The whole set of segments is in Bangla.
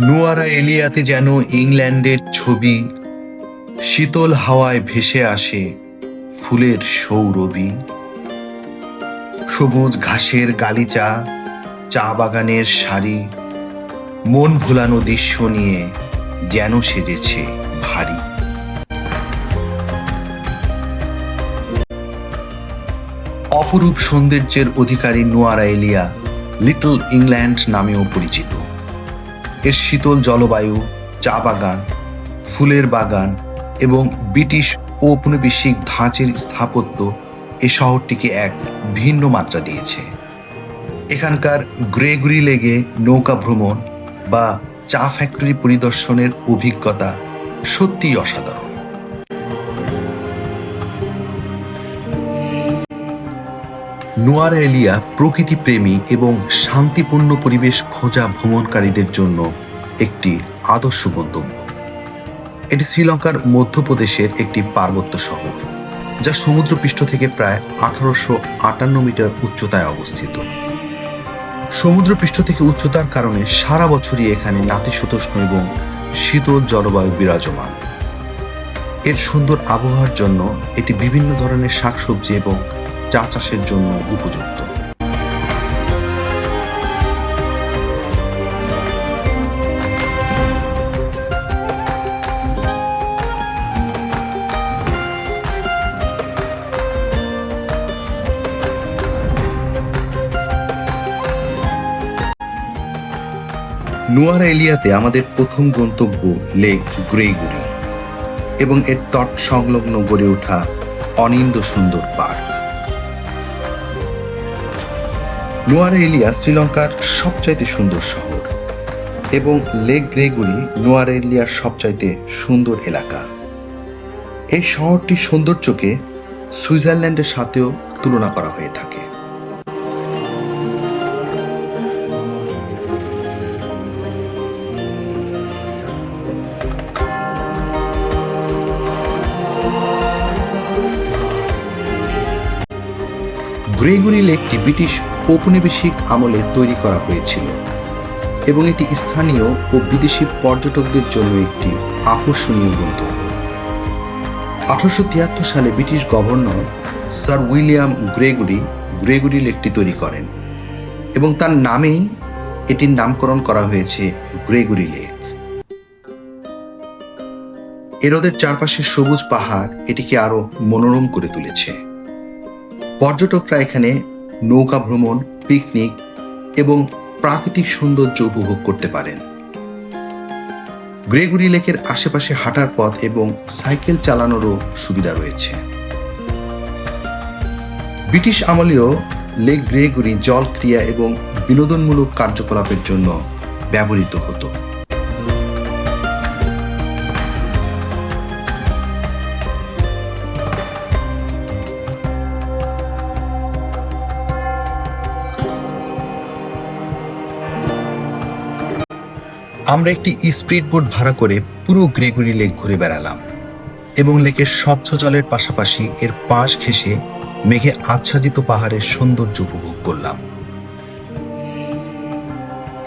নুয়ারা এলিয়াতে যেন ইংল্যান্ডের ছবি শীতল হাওয়ায় ভেসে আসে ফুলের সৌরভী। সবুজ ঘাসের গালিচা, চা বাগানের শাড়ি মন ভুলানো দৃশ্য নিয়ে যেন সেজেছে ভারী। অপরূপ সৌন্দর্যের অধিকারী নোয়ারা এলিয়া লিটল ইংল্যান্ড নামেও পরিচিত। এর শীতল জলবায়ু, চা বাগান, ফুলের বাগান এবং ব্রিটিশ ঔপনিবেশিক ধাঁচের স্থাপত্য এ শহরটিকে এক ভিন্ন মাত্রা দিয়েছে। এখানকার গ্রেগুরি লেগে নৌকা ভ্রমণ বা চা ফ্যাক্টরি পরিদর্শনের অভিজ্ঞতা সত্যিই অসাধারণ। নোয়ারা এলিয়া প্রকৃতিপ্রেমী এবং শান্তিপূর্ণ পরিবেশ খোঁজা ভ্রমণকারীদের জন্য একটি আদর্শ গন্তব্য। এটি শ্রীলঙ্কার মধ্যপ্রদেশের একটি পার্বত্য শহর, যা সমুদ্রপৃষ্ঠ থেকে প্রায় আঠারোশো আটান্ন মিটার উচ্চতায় অবস্থিত। সমুদ্রপৃষ্ঠ থেকে উচ্চতার কারণে সারা বছরই এখানে নাতিশীতোষ্ণ এবং শীতল জলবায়ু বিরাজমান। এর সুন্দর আবহাওয়ার জন্য এটি বিভিন্ন ধরনের শাকসবজি এবং চা চাষের জন্য উপযুক্ত। নুয়ারা এলিয়াতে আমাদের প্রথম গন্তব্য লেক গ্রেগুড়ি এবং এর তট সংলগ্ন গড়ে ওঠা অনিন্দ সুন্দর পার্ক। নোয়ারা এলিয়া শ্রীলঙ্কার সবচাইতে সুন্দর শহর এবং লেক গ্রেগুলি নোয়ারা এলিয়ার সবচাইতে সুন্দর এলাকা। এই শহরটির সৌন্দর্যকে সুইজারল্যান্ডের সাথেও তুলনা করা হয়ে থাকে। গ্রেগুরি লেকটি ব্রিটিশ ঔপনিবেশিক আমলে তৈরি করা হয়েছিল এবং এটি স্থানীয় ও বিদেশি পর্যটকদের জন্য একটি আকর্ষণীয় গন্তব্য। আঠারোশো তিয়াত্তর সালে British governor sir William Gregory Gregory লেকটি তৈরি করেন এবং তার নামেই এটির নামকরণ করা হয়েছে গ্রেগুরি লেক। এরোদের চারপাশের সবুজ পাহাড় এটিকে আরও মনোরম করে তুলেছে। পর্যটকরা এখানে নৌকা ভ্রমণ পিকনিক এবং প্রাকৃতিক সৌন্দর্য উপভোগ করতে পারেন। গ্রেগুরি লেকের আশেপাশে হাঁটার পথ এবং সাইকেল চালানোরও সুবিধা রয়েছে। ব্রিটিশ আমলেও লেক গ্রেগুরি জল ক্রিয়া এবং বিনোদনমূলক কার্যকলাপের জন্য ব্যবহৃত হতো। আমরা একটি স্পিড বোট ভাড়া করে পুরো গ্রেগুরি লেক ঘুরে বেড়ালাম এবং লেকের স্বচ্ছ জলের পাশাপাশি এর পাশ ঘেঁষে মেঘে আচ্ছাদিত পাহাড়ের সৌন্দর্য উপভোগ করলাম।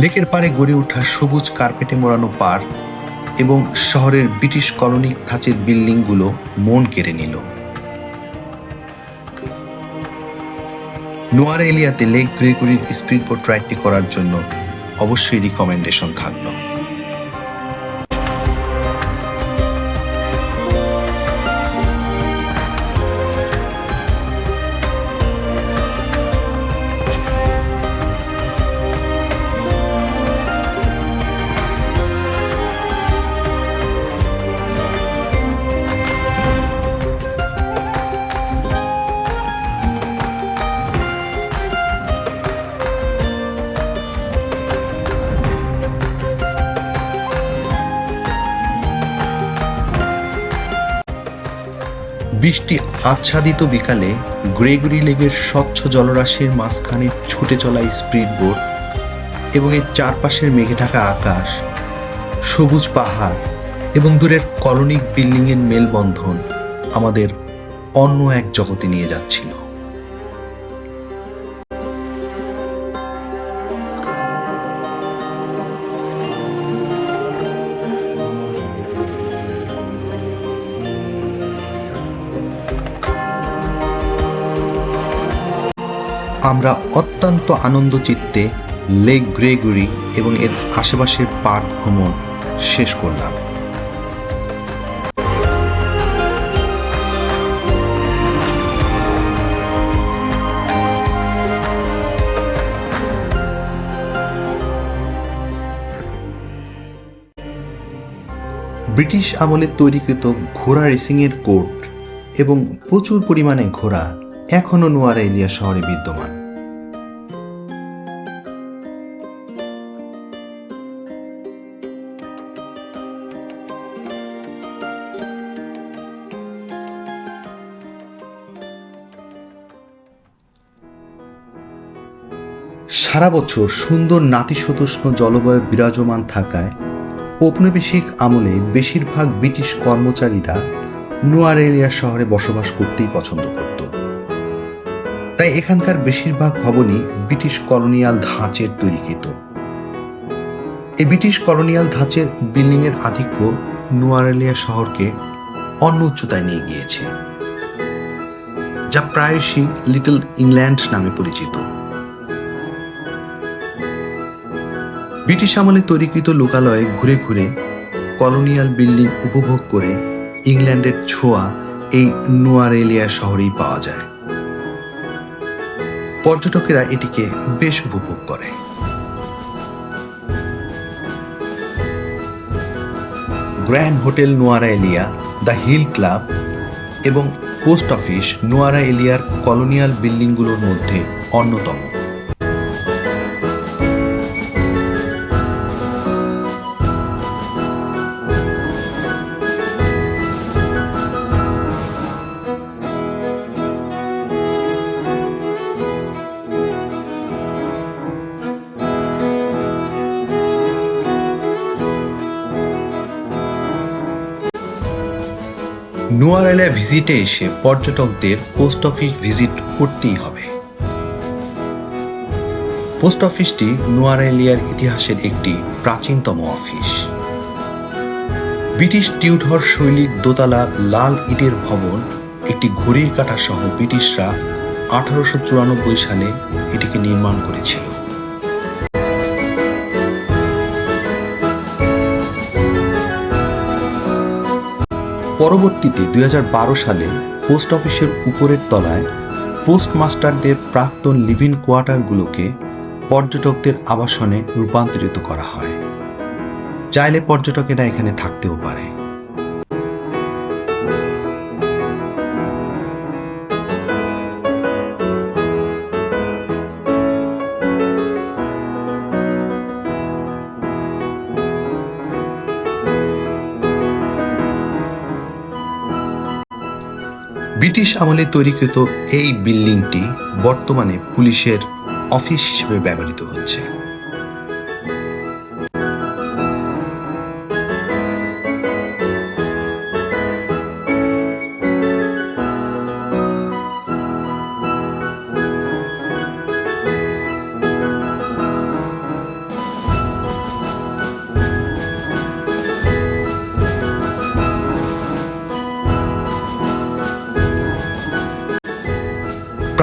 লেকের পাড়ে গড়ে ওঠা সবুজ কার্পেটে মোড়ানো পার্ক এবং শহরের ব্রিটিশ কলোনি ধাঁচের বিল্ডিংগুলো মন কেড়ে নিল। নোয়ার এলিয়াতে লেক গ্রেগুরির স্পিড বোট রাইডটি করার জন্য অবশ্যই রিকমেন্ডেশন থাকল। বৃষ্টি আচ্ছাদিত বিকালে গ্রেগরি লেগের স্বচ্ছ জলরাশির মাঝখানে ছুটে চলা স্পিড বোট এবং এর চারপাশের মেঘে ঢাকা আকাশ, সবুজ পাহাড় এবং দূরের কলোনিক বিল্ডিংয়ের মেলবন্ধন আমাদের অন্য এক জগতে নিয়ে যাচ্ছিল। আমরা অত্যন্ত আনন্দ চিত্তে লেক গ্রেগুরি এবং এর আশেপাশের পার্ক ভ্রমণ শেষ করলাম। ব্রিটিশ আমলে তৈরিকৃত ঘোড়া রেসিংয়ের কোর্ট এবং প্রচুর পরিমাণে ঘোড়া এখনও নোয়ারা এলিয়া শহরে বিদ্যমান। সারা বছর সুন্দর নাতিশীতোষ্ণ জলবায়ু বিরাজমান থাকায় ঔপনিবেশিক আমলে বেশিরভাগ ব্রিটিশ কর্মচারীরা নোয়ারেলিয়া শহরে বসবাস করতেই পছন্দ করত। তাই এখানকার বেশিরভাগ ভবনই ব্রিটিশ কলোনিয়াল ধাঁচের তৈরিকৃত এই ব্রিটিশ কলোনিয়াল ধাঁচের বিল্ডিংয়ের আধিক্য নোয়ারেলিয়া শহরকে অন্য উচ্চতায় নিয়ে গিয়েছে, যা প্রায়শই লিটল ইংল্যান্ড নামে পরিচিত। ব্রিটিশ আমলে তৈরিকৃত লোকালয়ে ঘুরে ঘুরে কলোনিয়াল বিল্ডিং উপভোগ করে ইংল্যান্ডের ছোঁয়া এই নোয়ারেলিয়া শহরেই পাওয়া যায়। পর্যটকেরা এটিকে বেশ উপভোগ করে। Grand hotel Nuwara Eliya the hill club এবং পোস্ট অফিস নোয়ারা এলিয়ার কলোনিয়াল বিল্ডিংগুলোর মধ্যে অন্যতম। নোয়ারেলা ভিজিটে এসে পর্যটকদের পোস্ট অফিস ভিজিট করতেই হবে। পোস্ট অফিসটি নোয়ারেলিয়ার ইতিহাসের একটি প্রাচীনতম অফিস। ব্রিটিশ টিউডর শৈলীর দোতলা লাল ইটের ভবন, একটি ঘড়ির কাঁটা সহ ব্রিটিশরা আঠারোশো চুরানব্বই সালে এটিকে নির্মাণ করেছিল। পরবর্তীতে দুই হাজার বারো সালে পোস্ট অফিসের উপরের তলায় পোস্টমাস্টারদের প্রাক্তন লিভিং কোয়ার্টারগুলোকে পর্যটকদের আবাসনে রূপান্তরিত করা হয়। চাইলে পর্যটকেরা এখানে থাকতেও পারে। ব্রিটিশ আমলে তৈরিকৃত এই বিল্ডিংটি বর্তমানে পুলিশের অফিস হিসেবে ব্যবহৃত হচ্ছে।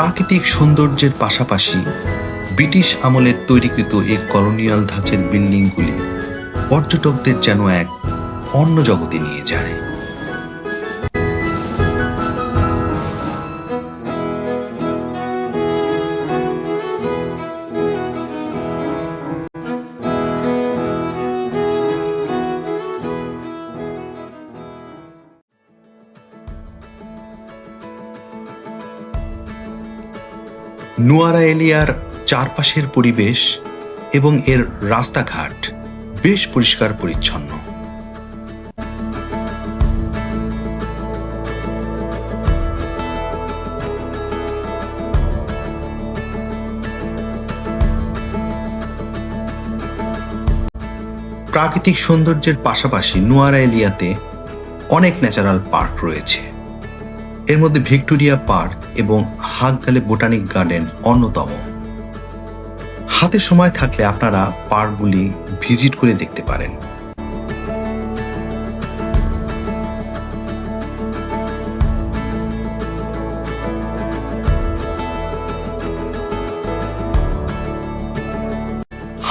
প্রাকৃতিক সৌন্দর্যের পাশাপাশি ব্রিটিশ আমলের তৈরিকৃত এই কলোনিয়াল ধাঁচের বিল্ডিংগুলি পর্যটকদের যেন এক অন্য জগতে নিয়ে যায়। নোয়ারা এলিয়ার চারপাশের পরিবেশ এবং এর রাস্তাঘাট বেশ পরিষ্কার পরিচ্ছন্ন। প্রাকৃতিক সৌন্দর্যের পাশাপাশি নোয়ারা এলিয়াতে অনেক ন্যাচারাল পার্ক রয়েছে। এর মধ্যে ভিক্টোরিয়া পার্ক এবং হাকগালে বোটানিক গার্ডেন অন্যতম। হাতে সময় থাকলে আপনারা পার্কগুলি ভিজিট করে দেখতে পারেন।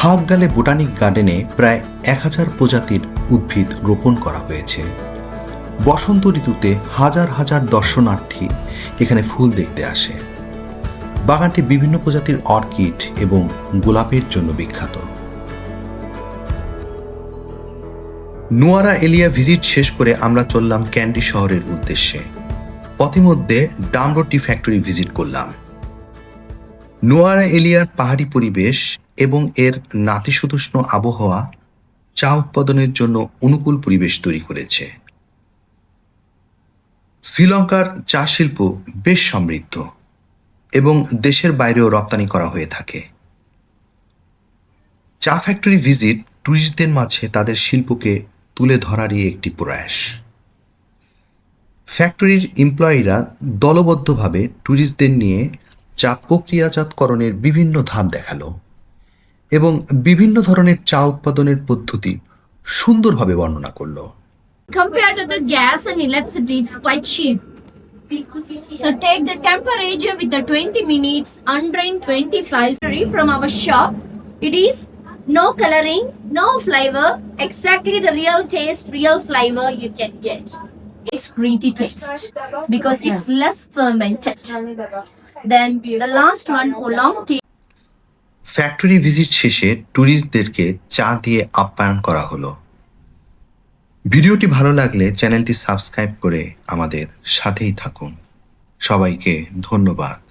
হাগগালে বোটানিক গার্ডেনে প্রায় এক হাজার প্রজাতির উদ্ভিদ রোপণ করা হয়েছে। বসন্ত ঋতুতে হাজার হাজার দর্শনার্থী এখানে ফুল দেখতে আসে। বাগানটি বিভিন্ন প্রজাতির অর্কিড এবং গোলাপের জন্য বিখ্যাত। নোয়ারা এলিয়া ভিজিট শেষ করে আমরা চললাম ক্যান্ডি শহরের উদ্দেশ্যে। পথিমধ্যে ডামরো টি ফ্যাক্টরি ভিজিট করলাম। নোয়ারা এলিয়ার পাহাড়ি পরিবেশ এবং এর নাতিশীতোষ্ণ আবহাওয়া চা উৎপাদনের জন্য অনুকূল পরিবেশ তৈরি করেছে। শ্রীলঙ্কার চা শিল্প বেশ সমৃদ্ধ এবং দেশের বাইরেও রপ্তানি করা হয়ে থাকে। চা ফ্যাক্টরি ভিজিট ট্যুরিস্টদের মাঝে তাদের শিল্পকে তুলে ধরারই একটি প্রয়াস। ফ্যাক্টরির এমপ্লয়িরা দলবদ্ধভাবে ট্যুরিস্টদের নিয়ে চা প্রক্রিয়াজাতকরণের বিভিন্ন ধাপ দেখাল এবং বিভিন্ন ধরনের চা উৎপাদনের পদ্ধতি সুন্দরভাবে বর্ণনা করল। Compared to the gas and electricity, it's quite cheap. So take the temperature with the 20 minutes, undrained 25 from our shop. It is no coloring, no flavor, exactly the real taste, real flavor you can get. It's fruity taste because it's less fermented. Then the last one, oolong tea. Factory visit শেষে ট্যুরিস্টদেরকে চা দিয়ে আপ্যায়ন করা হলো ভিডিওটি ভালো লাগলে চ্যানেলটি সাবস্ক্রাইব করে আমাদের সাথেই থাকুন। সবাইকে ধন্যবাদ।